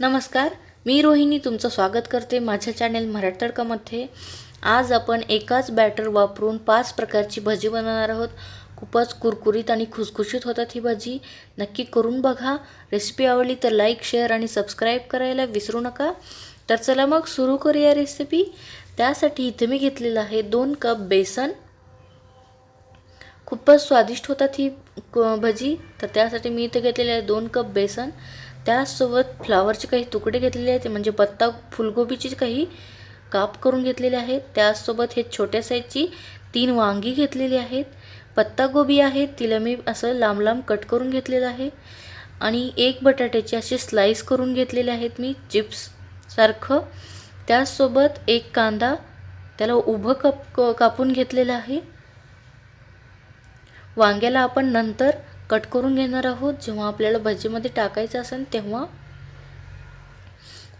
नमस्कार मी रोहिणी तुमचं स्वागत करते माझ्या चॅनेल मराठी तडकामध्ये. आज आपण एकाच बॅटर वापरून पाच प्रकारची भजी बनवणार आहोत. खूपच कुरकुरीत आणि खुसखुशीत होतात ही भजी. नक्की करून बघा. रेसिपी आवडली तर लाईक शेअर आणि सबस्क्राईब करायला विसरू नका. तर चला मग सुरू करूया रेसिपी त्यासाठी इथे मी घेतलेलं आहे दोन कप बेसन. खूपच स्वादिष्ट होतात ही क- भजी. तर त्यासाठी मी इथे घेतलेले आहे दोन कप बेसन. त्याचसोबत फ्लावरचे काही तुकडे घेतलेले आहेत म्हणजे पत्ता फुलगोबीचे काही काप करून घेतलेले आहेत त्याचसोबत हे छोट्या साईजची तीन वांगी घेतलेली आहेत. पत्तागोबी आहे तिला मी असं लांब लांब कट करून घेतलेलं आहे. आणि एक बटाट्याचे असे स्लाईस करून घेतलेले आहेत मी चिप्ससारखं त्यासोबत त्याचसोबत एक कांदा त्याला उभं कप क- कापून घेतलेलं आहे. वांग्याला आपण नंतर कट करून घेणार आहोत. जेव्हा आपल्याला भजीमध्ये टाकायचं असेल तेव्हा.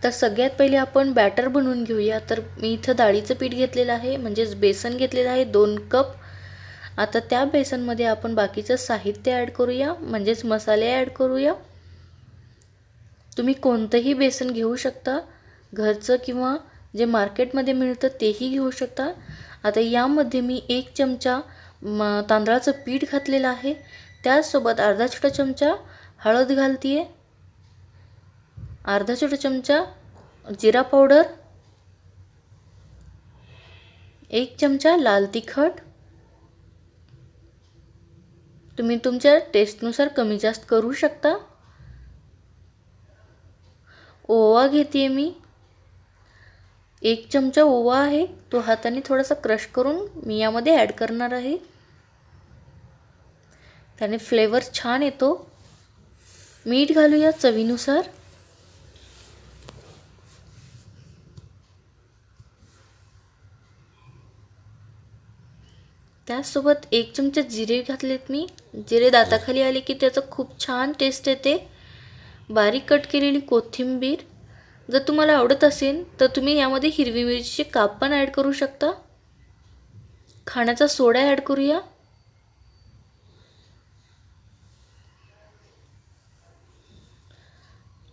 तर सगळ्यात पहिले आपण बॅटर बनवून घेऊया. तर मी इथं डाळीचं पीठ घेतलेलं आहे. म्हणजेच बेसन घेतलेलं आहे. दोन कप. आता त्या बेसनमध्ये आपण बाकीचं साहित्य ॲड करूया. म्हणजेच मसाले ॲड करूया. तुम्ही कोणतंही बेसन घेऊ शकता. घरचं किंवा जे मार्केटमध्ये मिळतं तेही घेऊ शकता. आता यामध्ये मी एक चमचा म तांदळाचं पीठ घातलेलं आहे. त्याचसोबत अर्धा छोटा चमचा हळद घालते आहे अर्धा छोटा चमचा जिरा पावडर. एक चमचा लाल तिखट. तुम्ही तुमच्या टेस्टनुसार कमी जास्त करू शकता. ओवा घेते मी. एक चमचा ओवा आहे तो हाताने थोडासा क्रश करून मी यामध्ये ॲड करणार आहे. त्याने फ्लेवर छान येतो. मीठ घालूया चवीनुसार. त्याचसोबत एक चमचा जिरे घातलेत मी. जिरे दाताखाली आले की त्याचं खूप छान टेस्ट येते. बारीक कट केलेली कोथिंबीर. जर तुम्हाला आवडत असेल तर तुम्ही यामध्ये हिरवी मिरचीचे काप पण ॲड करू शकता. खाण्याचा सोडा ॲड करूया.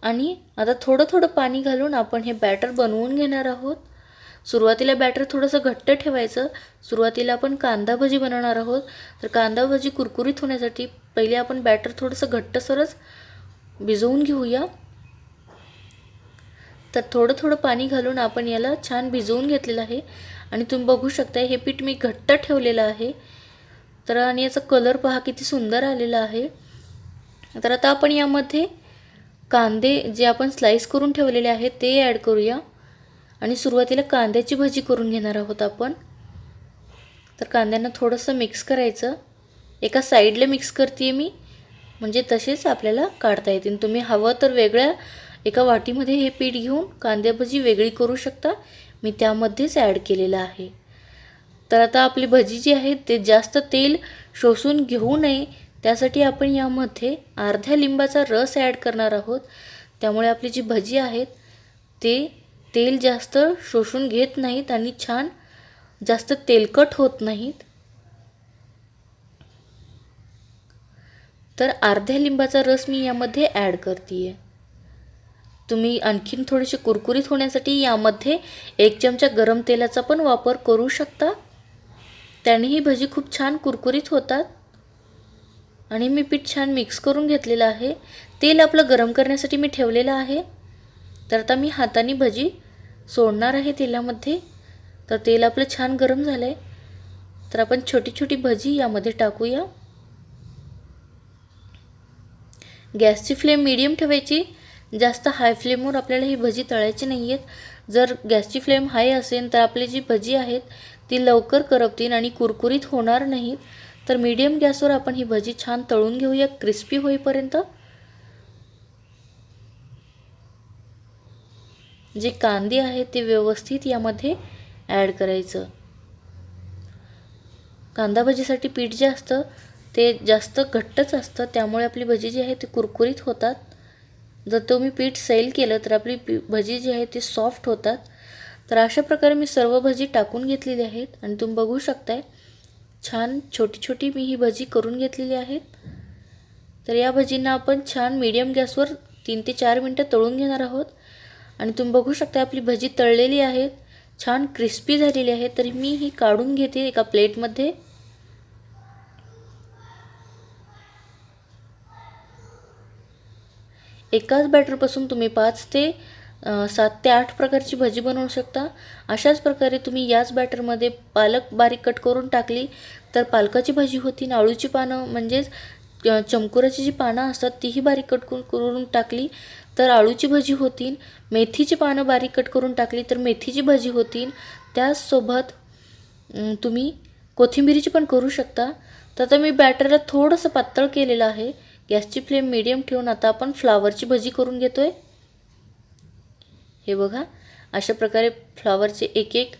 आणि आता थोडं थोडं पाणी घालून आपण हे बॅटर बनवून घेणार आहोत. सुरुवातीला बॅटर थोडंसं घट्ट ठेवायचं. सुरुवातीला आपण कांदा भजी बनवणार आहोत. तर कांदा भजी कुरकुरीत होण्यासाठी पहिले आपण बॅटर थोडंसं घट्टसरच भिजवून घेऊया. तर थोडं थोडं पाणी घालून आपण याला छान भिजवून घेतलेलं आहे. आणि तुम्ही बघू शकता हे पीठ मी घट्ट ठेवलेलं आहे. तर आणि याचा कलर पहा किती सुंदर आलेला आहे. तर आता आपण यामध्ये कांदे जे आपण स्लाईस करून ठेवलेले आहेत ते ॲड करूया. आणि सुरुवातीला कांद्याची भजी करून घेणार आहोत आपण. तर कांद्यांना थोडंसं मिक्स करायचं. एका साईडला मिक्स करते मी. म्हणजे तसेच आपल्याला काढता येतील. तुम्ही हवं तर वेगळ्या एका वाटीमध्ये हे पीठ घेऊन कांद्याभजी वेगळी करू शकता. मी त्यामध्येच ॲड केलेलं आहे. तर आता आपली भजी जी आहे ते जास्त तेल शोषून घेऊ नये. त्यासाठी आपण यामध्ये अर्ध्या लिंबाचा रस ॲड करणार आहोत. त्यामुळे आपली जी भजी आहेत ते तेल जास्त शोषून घेत नाहीत आणि छान जास्त तेलकट होत नाहीत. तर अर्ध्या लिंबाचा रस मी यामध्ये ॲड करते आहे तुम्ही आणखीन थोडेसे कुरकुरीत होण्यासाठी यामध्ये एक चमचा गरम तेलाचा पण वापर करू शकता. त्याने ही भजी खूप छान कुरकुरीत होतात. आणि मी पीठ छान मिक्स करून घेतलेलं आहे. तेल आपलं गरम करण्यासाठी मी ठेवलेलं आहे. तर आता मी हाताने भजी सोडणार आहे तेलामध्ये. तर तेल आपलं छान गरम झालं आहे तर आपण छोटी छोटी भजी यामध्ये टाकूया. गॅसची फ्लेम मिडियम ठेवायची. जास्त हाय फ्लेमवर आपल्याला ही भजी तळायची नाही आहेत जर गॅसची फ्लेम हाय असेल तर आपली जी भजी आहेत ती लवकर करपतील आणि कुरकुरीत होणार नाहीत. तर मीडियम गॅसवर आपण ही भजी छान तळून घेऊया क्रिस्पी होईपर्यंत. जे कांदे आहेत ते व्यवस्थित यामध्ये ॲड करायचं. कांदा भजीसाठी पीठ जे असतं ते जास्त घट्टच असतं त्यामुळे आपली भजी जी आहे ती कुरकुरीत होतात. जर तुम्ही पीठ सैल केलं तर आपली पी भजी जी आहे ती सॉफ्ट होतात. तर अशा प्रकारे मी सर्व भजी टाकून घेतलेली आहेत आणि तुम्ही बघू शकताय. छान छोटी छोटी मी ही भजी करून घेतलेली आहेत. तर या भजींना आपण छान मीडियम गॅसवर तीन ते चार मिनटं तळून घेणार आहोत. आणि तुम्ही बघू शकता आपली भजी तळलेली आहे छान क्रिस्पी झालेली आहे. तर मी ही काढून घेते एका प्लेटमध्ये एकाच बॅटरपासून तुम्ही पाच ते सात ते आठ प्रकारची भजी बनवू शकता. अशाच प्रकारे तुम्ही याच बॅटरमध्ये पालक बारीक कट करून टाकली तर पालकाची भाजी होती नाळूची पानं म्हणजेच चमकुराची जी पानं असतात तीही बारीक कट करून टाकली तर आळूची भजी होतील मेथीची पानं बारीक कट करून टाकली तर मेथीची भजी होतील त्याचसोबत तुम्ही कोथिंबिरीची पण करू शकता. तर आता मी बॅटरला थोडंसं पातळ केलेलं आहे. गॅसची फ्लेम मिडियम ठेवून आता आपण फ्लावरची भजी करून घेतो आहे हे बघा. अशा प्रकारे फ्लावरचे एक एक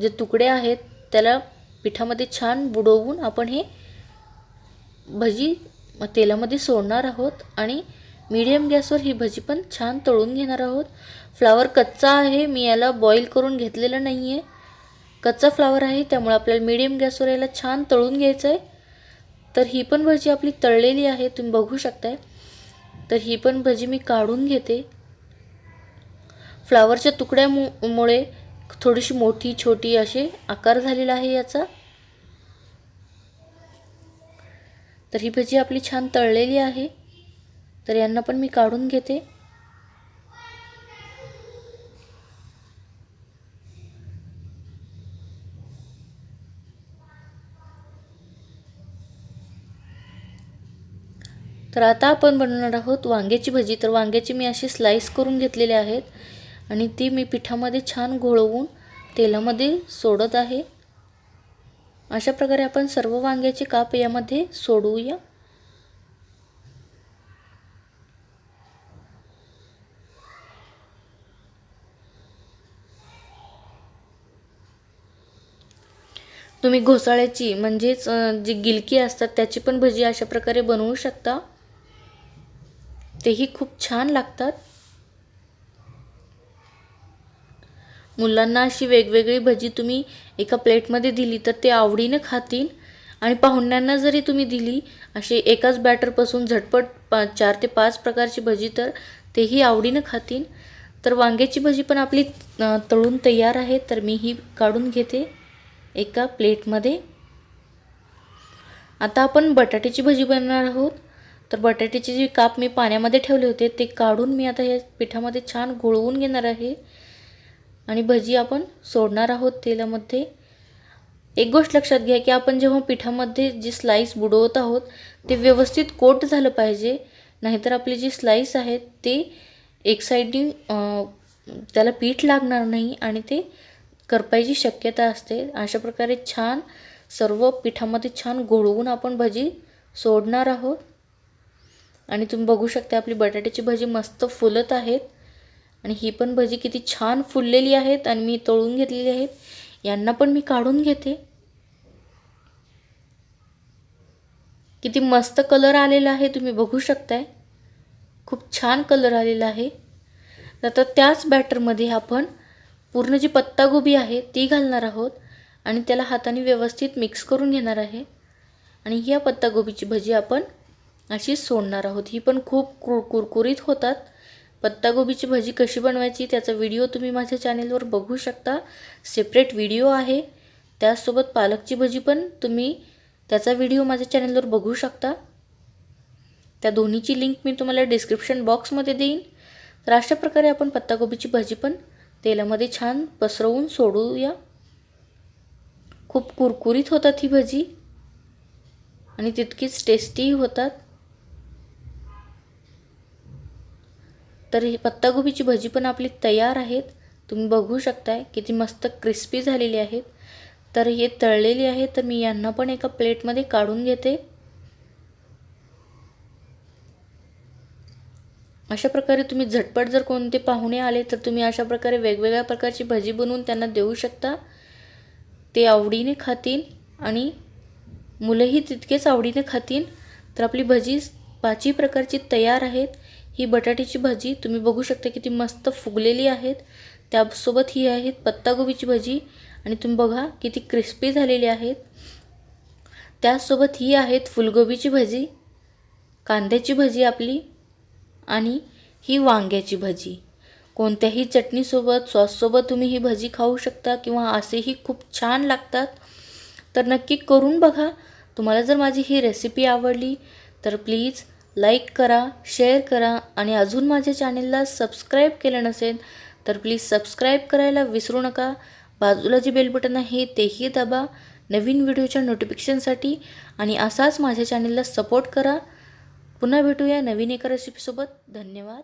जे तुकडे आहेत त्याला पिठामध्ये छान बुडवून आपण हे भजी तेलामध्ये सोडणार आहोत आणि मीडियम गॅसवर ही भजी पण छान तळून घेणार आहोत. फ्लावर कच्चा आहे मी याला बॉईल करून घेतलेलं नाही आहे कच्चा फ्लावर आहे त्यामुळे आपल्याला मीडियम गॅसवर याला छान तळून घ्यायचं आहे तर ही पण भजी आपली तळलेली आहे तुम्ही बघू शकताय. तर ही पण भजी मी काढून घेते. फ्लावरच्या तुकड्यामुळे थोडीशी मोठी छोटी असे आकार झालेला आहे याचा. तर ही भजी आपली छान तळलेली आहे. तर यांना पण मी काढून घेते. तर आता आपण बनवणार आहोत वांग्याची भजी. तर वांग्याची मी अशी स्लाईस करून घेतलेली आहेत. आणि ती मी पिठामध्ये छान घोळवून तेलामध्ये सोडत आहे. अशा प्रकारे आपण सर्व वांग्याचे काप यामध्ये सोडवूया तुम्ही घोसाळ्याची म्हणजेच जी गिलकी असतात त्याची पण भजी अशा प्रकारे बनवू शकता. तेही खूप छान लागतात. मुलांना अशी वेगवेगळी भजी तुम्ही एका प्लेटमध्ये दिली तर ते आवडीने खातील. आणि पाहुण्यांना जरी तुम्ही दिली अशी एकाच बॅटरपासून झटपट पा चार ते पाच प्रकारची भजी तर तेही आवडीनं खातील. तर वांग्याची भजी पण आपली तळून तयार आहे तर मी ही काढून घेते एका प्लेटमध्ये. आता आपण बटाट्याची भजी बनवणार आहोत. तर बटाट्याचे जे काप मी पाण्यामध्ये ठेवले होते ते काढून मी आता या पिठामध्ये छान घोळवून घेणार आहे. आणि भजी आपण सोडणार आहोत तेलामध्ये. एक गोष्ट लक्षात घ्या की आपण जेव्हा पिठामध्ये जी स्लाईस बुडवत आहोत ते व्यवस्थित कोट झालं पाहिजे. नाहीतर आपली जी स्लाईस आहेत ते एक साईडनी त्याला पीठ लागणार नाही आणि ते करपायची शक्यता असते. अशा प्रकारे छान सर्व पिठामध्ये छान घोळवून आपण भजी सोडणार आहोत. आणि तुम्ही बघू शकता आपली बटाट्याची भजी मस्त फुलत आहेत. आणि ही पण भजी किती छान फुललेली आहेत आणि मी तळून घेतलेली आहेत. यांना पण मी काढून घेते. किती मस्त कलर आलेला आहे तुम्ही बघू शकताय. खूप छान कलर आलेला आहे. आता त्याच बॅटरमध्ये आपण पूर्ण जी पत्तागोबी आहे ती घालणार आहोत आणि त्याला हाताने व्यवस्थित मिक्स करून घेणार आहे. आणि या पत्तागोबीची भजी आपण अशी सोडणार आहोत. ही पण खूप कुर कुरकुरीत होतात. पत्तागोबीची भजी कशी बनवायची त्याचा व्हिडिओ तुम्ही माझ्या चॅनेलवर बघू शकता. सेपरेट व्हिडिओ आहे. त्याचसोबत पालकची भजी पण तुम्ही त्याचा व्हिडिओ माझ्या चॅनेलवर बघू शकता. त्या दोन्हीची लिंक मी तुम्हाला डिस्क्रिप्शन बॉक्समध्ये देईन. तर अशा प्रकारे आपण पत्तागोबीची भाजी पण तेलामध्ये छान पसरवून सोडूया. खूप कुरकुरीत होतात ही भजी. आणि तितकीच टेस्टीही होतात. तर ही पत्तागोबीची भजी पण आपली तयार आहेत. तुम्ही बघू शकताय किती मस्त क्रिस्पी झालेली आहेत. तर हे तळलेली आहे तर मी यांना पण एका प्लेटमध्ये काढून घेते. अशा प्रकारे तुम्ही झटपट जर कोणते पाहुणे आले तर तुम्ही अशा प्रकारे वेगवेगळ्या प्रकारची भजी बनवून त्यांना देऊ शकता. ते आवडीने खातील आणि मुलंही तितकेच आवडीने खातील. तर आपली भजी पाचही प्रकारची तयार आहेत. ही बटाट्याची भाजी तुम्ही बघू शकता किती मस्त फुगलेली आहेत. त्यासोबत ही आहेत पत्तागोबीची भाजी आणि तुम्ही बघा किती क्रिस्पी झालेली आहेत. त्याचसोबत ही आहेत फुलगोबीची भाजी कांद्याची भाजी आपली आणि ही वांग्याची भजी. कोणत्याही चटणीसोबत सॉससोबत तुम्ही ही भजी खाऊ शकता किंवा असेही खूप छान लागतात. तर नक्की करून बघा. तुम्हाला जर माझी ही रेसिपी आवडली तर प्लीज लाईक करा शेअर करा आणि अजून माझ्या चॅनेलला सबस्क्राईब केलं नसेल तर प्लीज सबस्क्राईब करायला विसरू नका. बाजूला जे बेल बटन आहे तेही दाबा. नवीन व्हिडिओच्या नोटिफिकेशनसाठी आणि असाच माझ्या चॅनेलला सपोर्ट करा. पुन्हा भेटूया नवीन एका रेसिपीसोबत धन्यवाद.